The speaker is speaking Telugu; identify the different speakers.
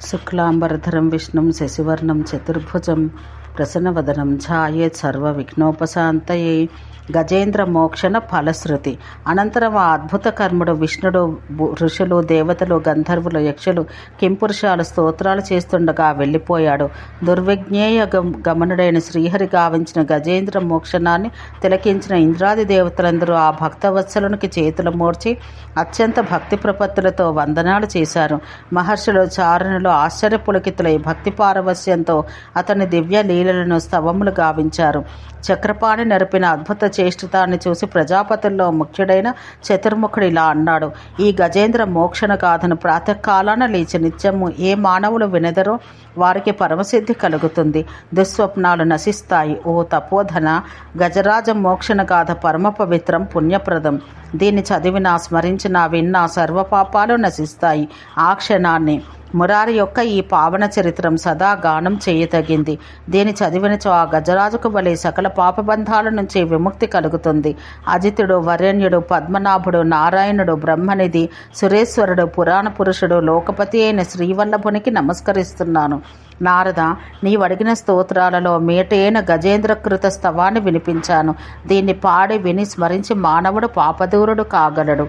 Speaker 1: శుక్లాంబరధరం విష్ణుం శశివర్ణం చతుర్భుజం ప్రసన్నవదనం ఛాయే సర్వ విఘ్నోపశాంతయే గజేంద్ర మోక్షణ ఫలశ్రుతి. అనంతరం ఆ అద్భుత కర్ముడు విష్ణుడు ఋషులు దేవతలు గంధర్వులు యక్షులు కింపురుషాలు స్తోత్రాలు చేస్తుండగా వెళ్ళిపోయాడు. దుర్విజ్ఞేయ గమనుడైన శ్రీహరి గావించిన గజేంద్ర మోక్షణాన్ని తిలకించిన ఇంద్రాది దేవతలందరూ ఆ భక్తవత్సలునికి చేతులు మోర్చి అత్యంత భక్తి ప్రపత్తులతో వందనాలు చేశారు. మహర్షులు చారణులు ఆశ్చర్యపులకితులై భక్తి పారవస్యంతో అతని దివ్య లీలలను స్తవములు గావించారు. చక్రపాణి నరిపిన అద్భుత చేష్టితాన్ని చూసి ప్రజాపతుల్లో ముఖ్యుడైన చతుర్ముఖుడు ఇలా అన్నాడు ఈ గజేంద్ర మోక్షణ గాథను ప్రాతకాలాన లేచి నిత్యము ఏ మానవులు వినదరో వారికి పరమసిద్ధి కలుగుతుంది. దుస్వప్నాలు నశిస్తాయి. ఓ తపోధన గజరాజ మోక్షణ గాథ పరమ పవిత్రం పుణ్యప్రదం. దీన్ని చదివినా స్మరించినా విన్నా సర్వపాపాలు నశిస్తాయి. ఆ క్షణాన్ని మురారి యొక్క ఈ పావన చరిత్రం సదా గానం చేయతగింది. దీని చదివినచో ఆ గజరాజుకు వలె సకల పాపబంధాల నుంచి విముక్తి కలుగుతుంది. అజితుడు వరేణ్యుడు పద్మనాభుడు నారాయణుడు బ్రహ్మనిధి సురేశ్వరుడు పురాణ పురుషుడు లోకపతి అయిన శ్రీవల్లభునికి నమస్కరిస్తున్నాను. నారద నీవడిగిన స్తోత్రాలలో మేటైన గజేంద్రకృత స్తవాన్ని వినిపించాను. దీన్ని పాడి విని స్మరించి మానవుడు పాపదూరుడు కాగలడు.